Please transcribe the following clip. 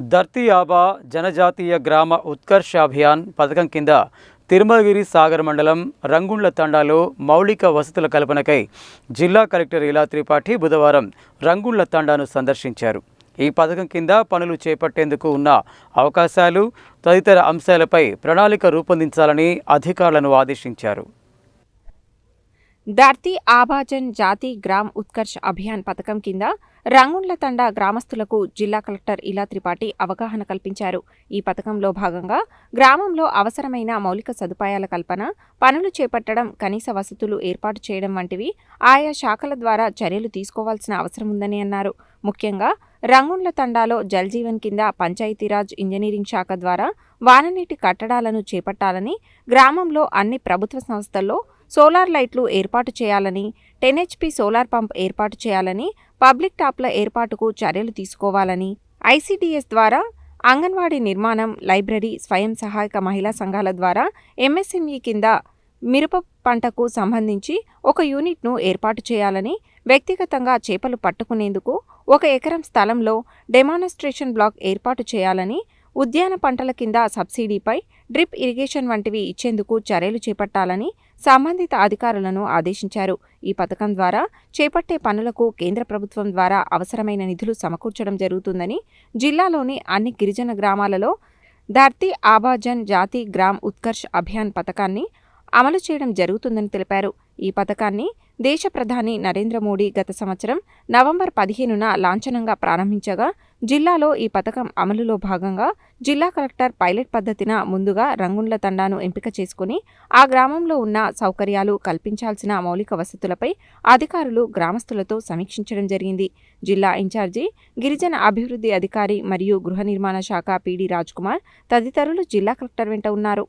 ధర్తీ ఆబా జనజాతీయ గ్రామ ఉత్కర్ష అభియాన్ పథకం కింద తిరుమలగిరి సాగర్ మండలం రంగుండ్ల తండాలో మౌలిక వసతుల కల్పనకై జిల్లా కలెక్టర్ ఇలా త్రిపాఠి బుధవారం రంగుండ్ల తండాను సందర్శించారు. ఈ పథకం కింద పనులు చేపట్టేందుకు ఉన్న అవకాశాలు తదితర అంశాలపై ప్రణాళిక రూపొందించాలని అధికారులను ఆదేశించారు. ధర్తీ ఆభాజన్ జాతి గ్రామ్ ఉత్కర్ష్ అభియాన్ పథకం కింద రంగుండ్ల తండా గ్రామస్తులకు జిల్లా కలెక్టర్ ఇలా త్రిపాఠి అవగాహన కల్పించారు. ఈ పథకంలో భాగంగా గ్రామంలో అవసరమైన మౌలిక సదుపాయాల కల్పన పనులు చేపట్టడం కనీస వసతులు ఏర్పాటు చేయడం వంటివి ఆయా శాఖల ద్వారా చర్యలు తీసుకోవాల్సిన అవసరం ఉందని అన్నారు. ముఖ్యంగా రంగుండ్ల తండాలో జల్ జీవన్ కింద పంచాయతీరాజ్ ఇంజనీరింగ్ శాఖ ద్వారా వాననీటి కట్టడాలను చేపట్టాలని గ్రామంలో అన్ని ప్రభుత్వ సంస్థల్లో సోలార్ లైట్లు ఏర్పాటు చేయాలని టెన్ హెచ్పి సోలార్ పంప్ ఏర్పాటు చేయాలని పబ్లిక్ టాప్ల ఏర్పాటుకు చర్యలు తీసుకోవాలని ఐసీడీఎస్ ద్వారా అంగన్వాడీ నిర్మాణం లైబ్రరీ స్వయం సహాయక మహిళా సంఘాల ద్వారా ఎంఎస్ఎంఈ కింద మిరప పంటకు సంబంధించి ఒక యూనిట్ను ఏర్పాటు చేయాలని వ్యక్తిగతంగా చేపలు పట్టుకునేందుకు ఒక ఎకరం స్థలంలో డెమానస్ట్రేషన్ బ్లాక్ ఏర్పాటు చేయాలని ఉద్యాన పంటల కింద సబ్సిడీపై డ్రిప్ ఇరిగేషన్ వంటివి ఇచ్చేందుకు చర్యలు చేపట్టాలని సంబంధిత అధికారులను ఆదేశించారు. ఈ పథకం ద్వారా చేపట్టే పనులకు కేంద్ర ప్రభుత్వం ద్వారా అవసరమైన నిధులు సమకూర్చడం జరుగుతుందని జిల్లాలోని అన్ని గిరిజన గ్రామాలలో ధర్తీ ఆబాజన్ జాతి గ్రామ్ ఉత్కర్ష్ అభియాన్ పథకాన్ని అమలు చేయడం జరుగుతుందని తెలిపారు. ఈ పథకాన్ని దేశ ప్రధాని నరేంద్ర మోడీ గత సంవత్సరం నవంబర్ పదిహేనున లాంఛనంగా ప్రారంభించగా జిల్లాలో ఈ పథకం అమలులో భాగంగా జిల్లా కలెక్టర్ పైలట్ పద్ధతిన ముందుగా రంగుండ్ల తండాను ఎంపిక చేసుకుని ఆ గ్రామంలో ఉన్న సౌకర్యాలు కల్పించాల్సిన మౌలిక వసతులపై అధికారులు గ్రామస్తులతో సమీక్షించడం జరిగింది. జిల్లా ఇన్ఛార్జి గిరిజన అభివృద్ధి అధికారి మరియు గృహ నిర్మాణ శాఖ పీడీ కుమార్ తదితరులు జిల్లా కలెక్టర్ వెంట ఉన్నారు.